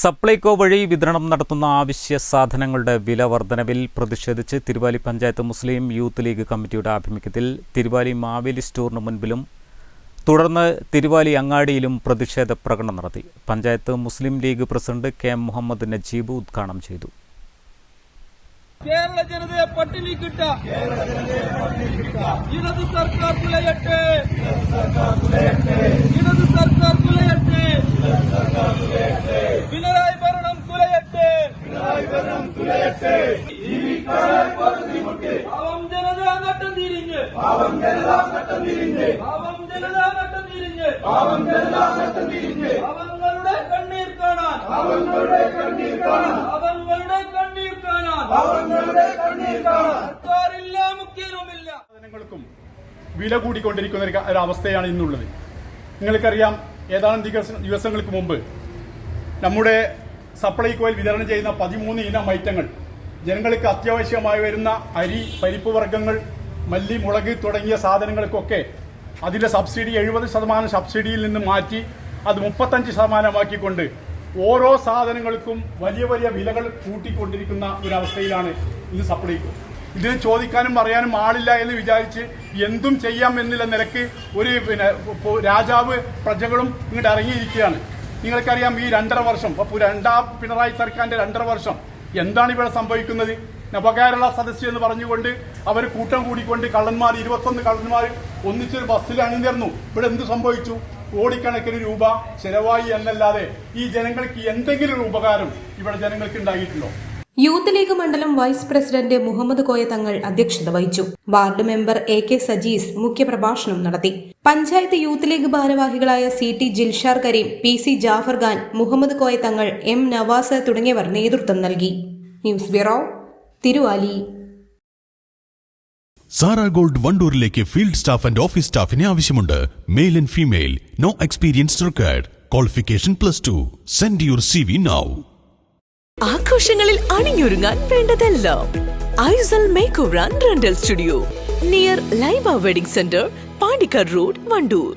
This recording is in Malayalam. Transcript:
സപ്ലൈകോ വഴി വിതരണം നടത്തുന്ന ആവശ്യ സാധനങ്ങളുടെ വില വർധനവിൽ പ്രതിഷേധിച്ച് Thiruvali panchayat Muslim youth league കമ്മിറ്റിയുടെ ആഭിമുഖ്യത്തിൽ തിരുവാലി മാവേലി സ്റ്റോറിന് മുൻപിലും തുടർന്ന് തിരുവാലി അങ്ങാടിയിലും പ്രതിഷേധ പ്രകടനം നടത്തി. Panchayat Muslim league president K M Muhammad Najeeb ഉദ്ഘാടനം ചെയ്തു. കേരള ജനതയെ പട്ടിണി കിട്ട സർക്കാർ തുലയട്ടെ ഇടത് സർക്കാർ തുലയട്ടെ പിണറായി ഭരണം തുലയട്ടെ പാവം നട്ടം തിരിഞ്ഞ്. പാവം ജനത നട്ടം തിരിഞ്ഞ്. പാവം ജനത നട്ടം തിരിഞ്ഞ്. പാവം ജനത നട്ടം തിരിഞ്ഞ്. അവങ്ങളുടെ കണ്ണീർ കാണാൻ. അവങ്ങളുടെ കണ്ണീർ കാണാൻ. അവങ്ങളുടെ കണ്ണീർ കാണാൻ. അവങ്ങളുടെ കണ്ണീർ കാണാൻ. സർക്കാരില്ല മുഖ്യനുമില്ല സാധനങ്ങൾക്കും വില കൂടിക്കൊണ്ടിരിക്കുന്ന ഒരു അവസ്ഥയാണ് ഇന്നുള്ളത്. നിങ്ങൾക്കറിയാം ഏതാനും ദിവസം ദിവസങ്ങൾക്ക് മുമ്പ് നമ്മുടെ സപ്ലൈകോയിൽ വിതരണം ചെയ്യുന്ന പതിമൂന്ന് ഇനം ഐറ്റങ്ങൾ ജനങ്ങൾക്ക് അത്യാവശ്യമായി വരുന്ന അരി പരിപ്പ് വർഗങ്ങൾ മല്ലി മുളക് തുടങ്ങിയ സാധനങ്ങൾക്കൊക്കെ അതിലെ സബ്സിഡി എഴുപത് ശതമാനം സബ്സിഡിയിൽ നിന്ന് മാറ്റി അത് മുപ്പത്തഞ്ച് ശതമാനമാക്കിക്കൊണ്ട് ഓരോ സാധനങ്ങൾക്കും വലിയ വലിയ വിലകൾ കൂട്ടിക്കൊണ്ടിരിക്കുന്ന ഒരവസ്ഥയിലാണ് ഇത് സപ്ലൈകോ. ഇതിന് ചോദിക്കാനും പറയാനും ആളില്ല എന്ന് വിചാരിച്ച് എന്തും ചെയ്യാം എന്നുള്ള നിലയ്ക്ക് ഒരു പിന്നെ രാജാവ് പ്രജകളും ഇങ്ങോട്ട് ഇറങ്ങിയിരിക്കുകയാണ്. നിങ്ങൾക്കറിയാം ഈ രണ്ടര വർഷം അപ്പോൾ രണ്ടാം പിണറായി സർക്കാരിന്റെ രണ്ടര വർഷം എന്താണ് ഇവിടെ സംഭവിക്കുന്നത്? നവകേരള സദസ്സ് എന്ന് പറഞ്ഞുകൊണ്ട് അവർ കൂട്ടം കൂടിക്കൊണ്ട് കള്ളന്മാർ ഇരുപത്തൊന്ന് കള്ളന്മാർ ഒന്നിച്ചൊരു ബസ്സിൽ അണിനിരന്നു. ഇവിടെ എന്ത് സംഭവിച്ചു? കോടിക്കണക്കിന് രൂപ ചെലവായി എന്നല്ലാതെ ഈ ജനങ്ങൾക്ക് എന്തെങ്കിലും ഉപകാരം ഇവിടെ ജനങ്ങൾക്ക് ഉണ്ടായിട്ടുണ്ടോ? യൂത്ത് ലീഗ് മണ്ഡലം വൈസ് പ്രസിഡന്റ് മുഹമ്മദ് കോയ തങ്ങൾ അധ്യക്ഷത വഹിച്ചു. Ward member A K Sajees മുഖ്യപ്രഭാഷണം നടത്തി. പഞ്ചായത്ത് യൂത്ത് ലീഗ് ഭാരവാഹികളായ C T Jilshar Kareem P C Jafar Khan Muhammad Koya Thangal M Navas തുടങ്ങിയവർ നേതൃത്വം നൽകി. News bureau Thiruvali. Sara gold വണ്ടൂരിലേക്ക് field staff and office സ്റ്റാഫിനെ ആവശ്യമുണ്ട്. Male and female. No experience required qualification plus two send your C V now ആഘോഷങ്ങളിൽ അണിഞ്ഞൊരുങ്ങാൻ വേണ്ടതെല്ലാം. Aisal makeover and rental studio near Laiba wedding center Pandikkad road Wandoor